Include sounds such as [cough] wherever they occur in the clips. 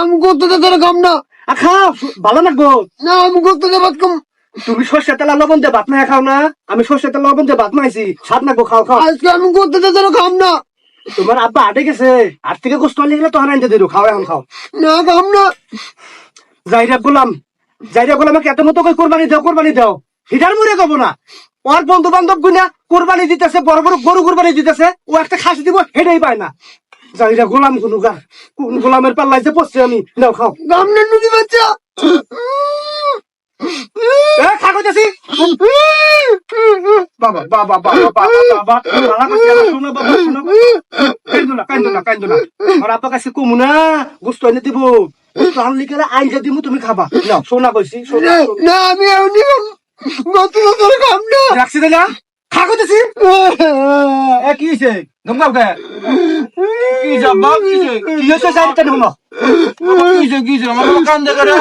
আমি করতে তোর কাম না। আর খাও ভালো লাগবো। না আমি করতে ভাত কম। তুমি সর্ষে তেল লবণ দিয়ে ভাত না খাও না। আমি সর্ষে তেল লবণ দিয়ে ভাত স্বাদ লাগবো খাও খাও। আজকে আমি করতে তোর কাম না। তোমার আব্বা আটে গেছে। আর থেকে গেলে তখন দিল খাও এখন খাও। না কাম না। জাইরা গোলাম জাইরা এত মতো করে কোরবানি দাও কোরবানি দাও। হিটার মুড়ে কব না। ওর বন্ধু বান্ধব গুনা কোরবানি দিতেছে বড় বড় গরু কোরবানি দিতেছে। ও একটা খাসি দিব হেটাই পায় না। জাইরা গোলাম কোন কোন গোলামের পাল্লাই যে পড়ছে আমি দাও খাও। কাম না নুদি বাচ্চা। বাবা বাবা বাবা বাবা বাবা শোনো শোনো না না না। গোস্ত এনে দিব। দিব তুমি খাবা। নাও সোনা কইছি না আমি না। রাখছি না যাচ্ছি এ কি হইছে? গমগাও কে? কি যাবা কি হইছে কি হইছে যাইতে না হলো কি হইছে কি হইছে আমার বাবা কান্দে করে।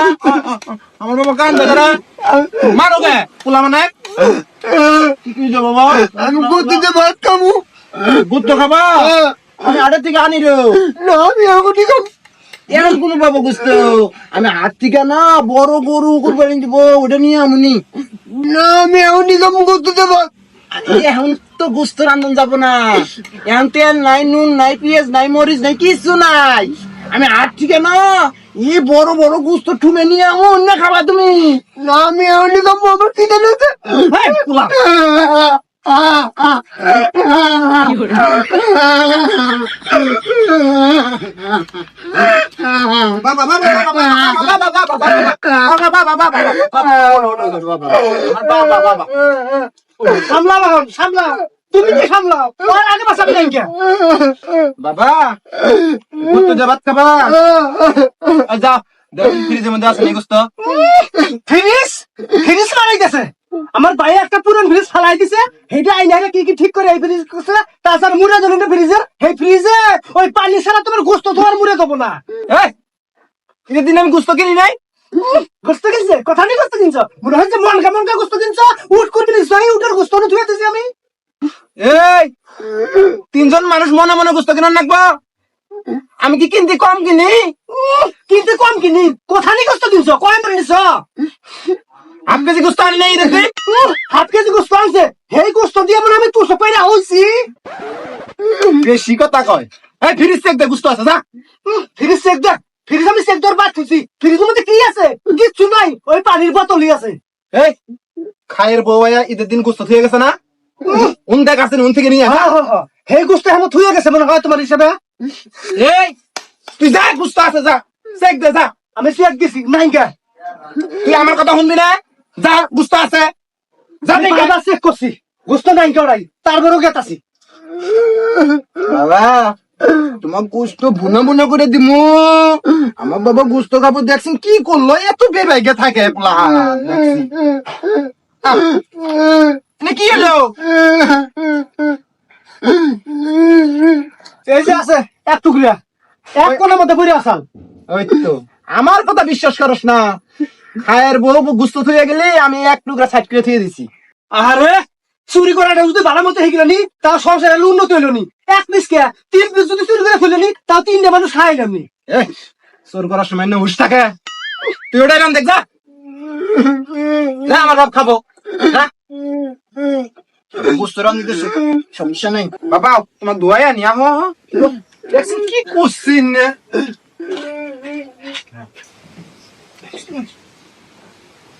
আমার বাবা কান্দে করে। মারো কে? পোলা মানে? কি হইছে বাবা? আমি করতে ভাত খাব গুত্ত খাবা? আমি আড়ে থেকে আনি রে। না আমি এখন কাম এখন কোন পাবো গুস্ত আমি হাত থেকে না বড় গরু কুরবানি দিব ওটা নিয়ে আমনি। না আমি এখন কাম করতে ভাত। এখন তো গুস্ত রান্ধন যাব না। এখন তেল নাই নুন নাই পেঁয়াজ নাই মরিচ নাই কিছু নাই। আমি হাত ঠিক না ই বড় বড় গুস্ত ঠুমে নিয়ে অন্য খাবা তুমি। না আমি কাম আমার খিদে লাগছে হেই, পোলা। বাবা বাবা বাবা বাবা বাবা বাবা সামলা বাবা তুমি কি সামলাও বাবা গুস্ত। জাবাত খাবা আর ফ্রিজের মধ্যে আছে দিছে আমার ভাই একটা পুরান ফ্রিজ ফালাই দিছে হেটা আইনারে কি কি ঠিক করে এই ফ্রিজ করছে তাছাড়া মুড়ে জানেন না ফ্রিজের এই ফ্রিজে ওই পানি ছাড়া তোমার গোস্ত তোমার মুড়ে দেবো না। এই আমি গুস্ত কিনি নাই। গোস্ত কিনছে? কথা নেই গোস্ত কিনছো? মনে হচ্ছে মন কেমন কা গোস্ত কিনছো? উঠ করবি নিস ভাই উঠের গোস্ত ধুয়ে দিছি আমি। এই, তিনজন মানুষ মনে মনে গুস্ত কিনা নাকবো। আমি কি কিনতে কম কিনি? কিনতে কম কিনি। কথা নেই গোস্ত কিনছো? কয় নিছ? হাফ কেজি গুস্ত আনি নাই দেখি। হাফ কেজি গোস্ত আনছে। সেই গোস্ত দিয়ে মনে আমি তুষো পাইরা হইছি বেশি কথা কয়। এই ফ্রিজ চেক দে গুস্ত আছে যা। ফ্রিজ চেক দেখ ফ্রিজ আমি চেক দেওয়ার বাদ থুছি। ফ্রিজের মধ্যে কি আছে? কিচ্ছু নাই। ওই পানির বোতলই আছে। এই খায়ের বউ আয়া ঈদের দিন গুস্ত থুয়ে গেছে না? উন দেখ আছে উন থেকে নিয়ে হ্যাঁ। গোস্ত এখন থুয়ে গেছে মনে হয় তোমার হিসাবে এই তুই যা গুস্ত আছে যা। চেক দে যা। আমি চেক দিছি নাই কে তুই আমার কথা শুনবি না? যা গুস্ত আছে। চেক করছি। গোস্ত নাই তারপরেও গেতাছি বাবা তোমার গুস্ত বুনা বুনা করে দিমু। আমার বাবা গুস্ত দেখছেন কি করল এত থাকে পোলা কি হলো? এই যে আছে এক টুকরা এক কোণের মধ্যে পড়ে আসাল ওই তো আমার কথা বিশ্বাস করস না। খায়ের বউ গুস্ত থয়ে গেলে আমি এক টুকরা সাইড করে থুয়ে দিছি। আরে চুরি করাটা যদি ভালো মতো হেগিল নি তাও সংসারে উন্নত হইল নি। এক পিস কে তিন পিস যদি চুরি করে ফেলে নি তাও তিনটা মানুষ নি। এই চোর করার সময় না হুশ থাকে। তুই ওটাই রাম দেখ যা। যা আমার বাপ খাব। দিতেছে সমস্যা নেই। বাবা তোমার দোয়াই আনি আমো কি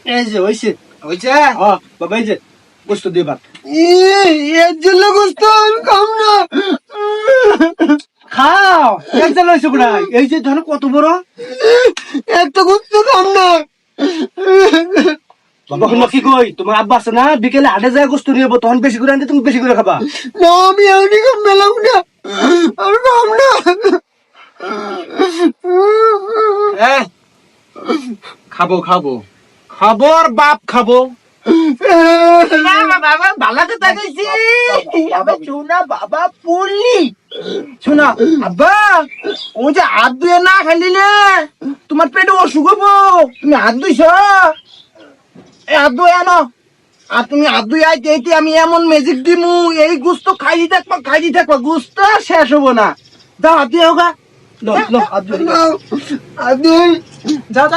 এই যে হইছে হয়েছে হ্যাঁ বাবা এই যে গোস্ত দিয়ে ভাত এর জন্য গোস্ত আমি খাম না খাও এক জাল হয়েছে গুড়া এই যে ধরো কত বড় একটা গোস্ত খাম না বাবা শুনো কি কই তোমার আব্বা আছে না বিকেলে হাটে যায় গোস্ত নিয়ে তখন বেশি করে আনতে তুমি বেশি করে খাবা না আমি এমনি মেলাম না আমি খাম না খাব খাব খাব আর বাপ খাব। বাবা আবার শোনা আব্বা ও যে হাত ধুয়ে না খাইলি না তোমার পেটে অসুখ হব। তুমি হাত ধুইছ? এই হাত ধুয়ে আনো। আর তুমি হাত ধুয়ে আইতে আইতে আমি এমন ম্যাজিক দিমু এই গুস্ত খাইতে থাকবা খাইতে থাকবা গুস্ত শেষ হব না। দাও হাত দিয়ে হোগা লো লো আব্দু আদি যাও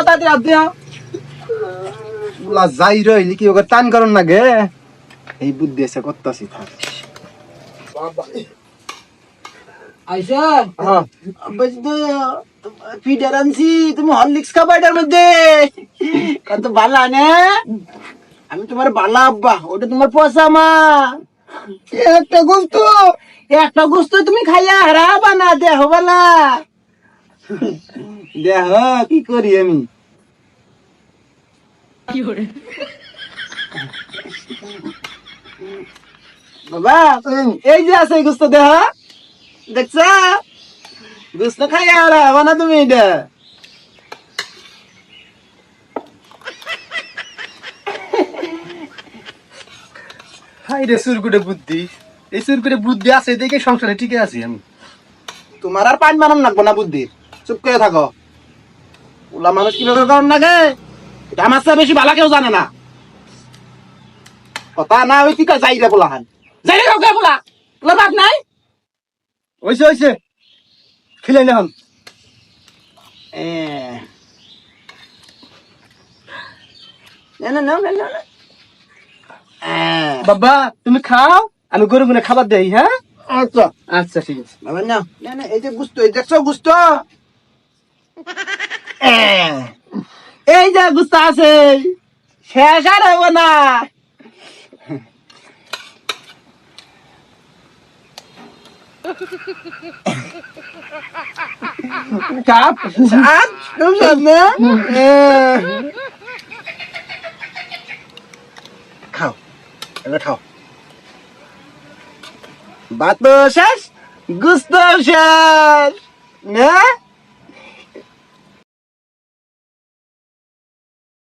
ওলা যাই রইলি কি ওকে টান করন না গে। এই বুদ্ধি এসে করতাছি থাক। হ্যাঁ। ফিডার আনছি তুমি হরলিক্স খাবা এটার মধ্যে। কত বালা না? আমি তোমার বালা আব্বা ওটা তোমার পয়সা মা। একটা গোস্ত। একটা গোস্ত তুমি খাইয়া হারাবা না দেহ বালা। দেহ কি করি আমি? বাবা এই যে আছে গোস্ত দেহ দেখছ? গোস্ত খাইয়া হারাবা না তুমি এটা? হাই রে সুরকুটে বুদ্ধি। এই সুরকুটে বুদ্ধি আছে দেখে সংসারে টিকে আছি আমি। তোমার আর পাঁচ মানান লাগবো না বুদ্ধি। চুপ করে থাকো। ওলা মানুষ কীভাবে কারণ লাগে? এটা আমার চেয়ে বেশি ভালো কেউ জানে না। কথা না ওই কি যাই রে বলা হান যাই রে কাউকে বলা? তোর বাপ নাই? ওইছে ওইছে খেলে না বাবা তুমি খাও আমি গরু গুনে খাবার দেই হ্যাঁ? আচ্ছা। আচ্ছা ঠিক আছে। বাবা না না এই যে গুস্ত এই দেখছ গুস্ত? [laughs] এই যে গুস্ত আছে শেষ আর হইব না। কাপ? সাত খুব সামনে। খাও এবার খাও। ভাত শেষ গুস্ত শেষ। না।